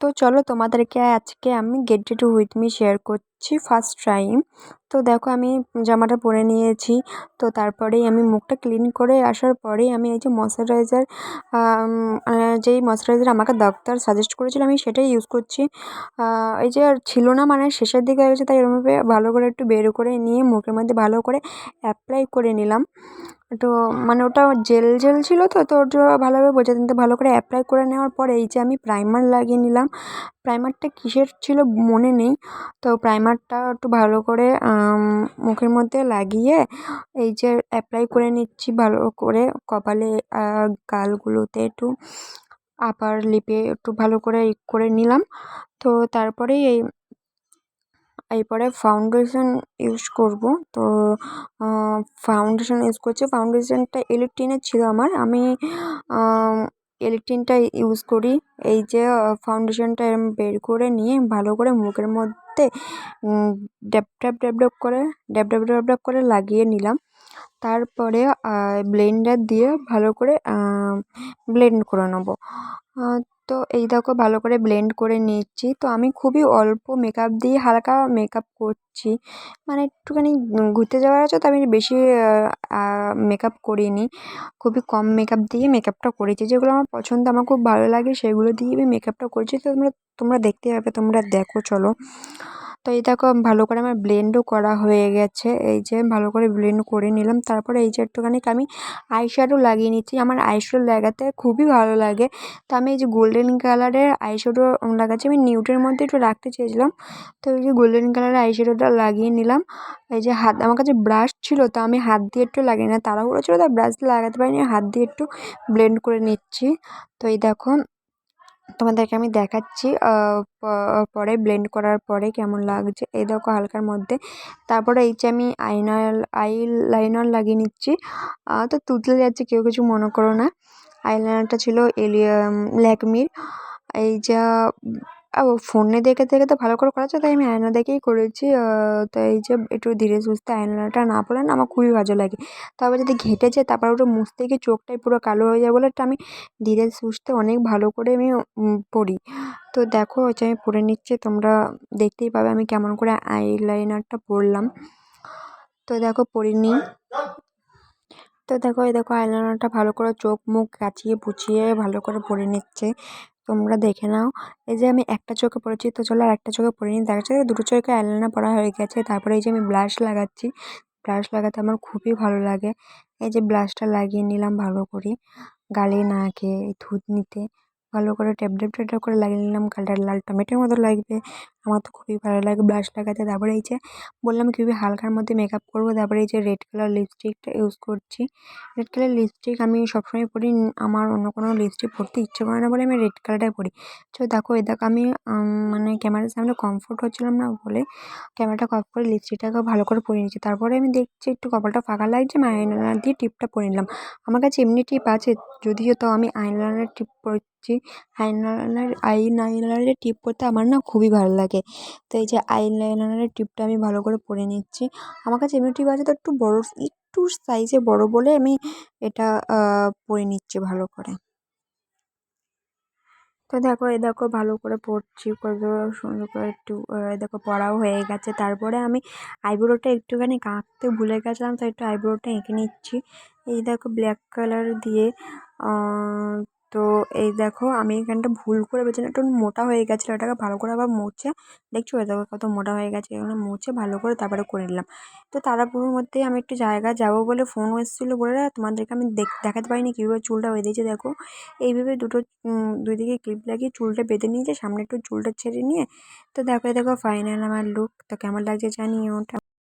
তো চলো তোমাদেরকে আজকে আমি get to with me share করছি ফার্স্ট টাইম তো দেখো আমি জামাটা পরে নিয়েছি। তো তারপরেই আমি মুখটা ক্লিন করে আসার পরেই আমি এই যে ময়শ্চারাইজার যেই ময়শ্চারাইজার আমাকে ডাক্তার সাজেস্ট করেছিল আমি সেটাই ইউজ করছি। এই যে আর ছিল না মানে শেষের দিকে হয়ে গেছে তাই এরমভাবে ভালো করে একটু বের করে নিয়ে মুখের মধ্যে ভালো করে অ্যাপ্লাই করে নিলাম। তো মানে ওটা জেল জেল ছিল তো তো ভালোভাবে বোঝা তো ভালো করে অ্যাপ্লাই করে নেওয়ার পরে এই যে আমি প্রাইমার লাগিয়ে নিলাম। প্রাইমারটা কিসের ছিল মনে নেই। তো প্রাইমারটা একটু ভালো করে মুখের মধ্যে লাগিয়ে এই যে অ্যাপ্লাই করে নিচ্ছি ভালো করে কপালে গালগুলোতে একটু আপার লিপে একটু ভালো করে করে নিলাম। তো তারপরেই এই, এরপরে ফাউন্ডেশন ইউজ করব। তো ফাউন্ডেশন ইউজ করছি। ফাউন্ডেশনটা ইলেকট্রিনের ছিল আমার। আমি ইলেকট্রিনটা ইউজ করি। এই যে ফাউন্ডেশনটা এরম বের করে নিয়ে ভালো করে মুখের মধ্যে ড্যাব ড্যাব ড্যাব ড্যাব করে ড্যাব ড্যাব ড্যাব ড্যাব করে লাগিয়ে নিলাম। তারপরে ব্লেন্ডার দিয়ে ভালো করে ব্লেন্ড করে নেব। তো এই দেখো ভালো করে ব্লেন্ড করে নিচ্ছি। তো আমি খুবই অল্প মেকআপ দিয়ে হালকা মেকআপ করছি। মানে একটুখানি ঘুরতে যাওয়ার আছে তো আমি বেশি মেকআপ করিনি। খুবই কম মেকআপ দিয়ে মেকআপটা করেছি। যেগুলো আমার পছন্দ, আমার খুব ভালো লাগে, সেগুলো দিয়ে আমি মেকআপটা করেছি। তো তোমরা তোমরা দেখতে পাবে, তোমরা দেখো, চলো। তো এই দেখো ভালো করে আমার ব্লেন্ডও করা হয়ে গেছে। এই যে ভালো করে ব্লেন্ড করে নিলাম। তারপরে এই যে একটুখানি আমি আইশ্যাডো লাগিয়ে নিচ্ছি। আমার আইশ্যাডো লাগাতে খুবই ভালো লাগে। তো আমি এই যে গোল্ডেন কালারের আইশ্যাডো লাগাচ্ছি। আমি নিউটের মধ্যে একটু রাখতে চেয়েছিলাম। তো এই যে গোল্ডেন কালারের আইশ্যাডোটা লাগিয়ে নিলাম। এই যে হাত, আমার কাছে ব্রাশ ছিল, তো আমি হাত দিয়ে একটু লাগিয়ে না তাড়াহুড়ো ছিল, তাই ব্রাশ লাগাতে পারিনি। হাত দিয়ে একটু ব্লেন্ড করে নিচ্ছি। তো এই দেখো তোমাদেরকে আমি দেখাচ্ছি পরে ব্লেন্ড করার পরে কেমন লাগছে। এই দেখো হালকার মধ্যে। তারপরে এই যে আমি আইনার আই লাইনার লাগিয়ে নিচ্ছি। তো তুতলে যাচ্ছে, কেউ কিছু মনে করো না। আইলাইনারটা ছিল এলিয়াম ল্যাকমির এই যা ফোনে দেখে দেখে তো ভালো করে করা তাই আমি আয়না দেখেই করেছি। তো এই যে একটু ধীরে সুস্থে আয়নাটা না পড়লে না আমার খুবই ভালো লাগে। তারপর যদি ঘেঁটে যায়, তারপর ওটা মুছতে গিয়ে চোখটাই পুরো কালো হয়ে যায় বলে আমি ধীরে সুস্থে অনেক ভালো করে আমি পড়ি। তো দেখো, হচ্ছে আমি পরে নিচ্ছি, তোমরা দেখতেই পাবে আমি কেমন করে আইলাইনারটা পরলাম। তো দেখো, পরে নিই। তো দেখো, এই দেখো আইলাইনারটা ভালো করে চোখ মুখ কাচিয়ে পুছিয়ে ভালো করে পরে নিচ্ছে। তোমরা দেখে নাও। এই যে আমি একটা চোখে পড়েছি তো চলো আর একটা চোখে পরে নিই। দেখা যাচ্ছে দুটো চোখে আইলাইনার পরা হয়ে গেছে। তারপরে এই যে আমি ব্লাশ লাগাচ্ছি। ব্লাশ লাগাতে আমার খুবই ভালো লাগে। এই যে ব্লাশটা লাগিয়ে নিলাম ভালো করে। গালে না নাকে থুতনিতে ভালো করে ট্যাপ ট্যাপ ট্যাপ ট্যাপ করে লাগিয়ে নিলাম গালটা লাল টমেটোর মতো লাগবে। আমার তো খুবই ভালো লাগে ব্লাশ লাগাতে। তারপরে এই যে বললাম খুবই হালকার মধ্যে মেকআপ করব। তারপরে এই যে রেড কালার লিপস্টিকটা ইউজ করছি। রেড কালার লিপস্টিক আমি সবসময় পরি, আমার অন্য কোনো লিপস্টিক পরতে ইচ্ছে করে না বলে আমি রেড কালারটাই পরি। তো দেখো, এই দেখো আমি মানে ক্যামেরার সামনে কমফোর্ট হচ্ছিলাম না বলে ক্যামেরাটা অফ করে লিপস্টিকটাকে ভালো করে পরে নিচ্ছি। তারপরে আমি দেখছি একটু কপালটা ফাঁকা লাগছে, আমি আইলাইনার দিয়ে টিপটা পরে নিলাম। আমার কাছে এমনি টিপ আছে, যদিও তো আমি আইলাইনার টিপ পরছি আইলাইনার আইলাইনারের টিপ পরতে আমার না খুবই ভালো লাগে। তো এই যে আইলাইনারের টিপটা আমি ভালো করে পরে নিচ্ছি। আমার কাছে এমনি টিপ আছে তো একটু বড়, একটু সাইজে বড় বলে আমি এটা পরে নিচ্ছি ভালো করে। তো দেখো এ দেখো ভালো করে পড়ছি কত সুন্দর করে একটু দেখো পড়াও হয়ে গেছে। তারপরে আমি আইব্রোটা একটুখানি আঁকতে ভুলে গেছিলাম, তো একটু আইব্রোটা এঁকে নিচ্ছি। এই দেখো ব্ল্যাক কালার দিয়ে তো এই দেখো আমি এখানটা ভুল করে পেছনে একটু মোটা হয়ে গেছিল ওটাকে ভালো করে আবার মুছে দেখছ? ওই দেখো কত মোটা হয়ে গেছে। এখানে মুছে ভালো করে তারপরে করে নিলাম। তো তাড়াহুড়োর মধ্যেই আমি একটু জায়গা যাব বলে ফোন এসেছিল বলে তোমাদেরকে আমি দেখাতে পারিনি কীভাবে চুলটা বেঁধেছে দেখো। এইভাবে দুটো দুই দিকে ক্লিপ লাগিয়ে চুলটা বেঁধে নিয়েছে, সামনে একটু চুলটা ছেড়ে নিয়ে। তো দেখো দেখো ফাইনাল আমার লুক তো কেমন লাগছে জানি ওটা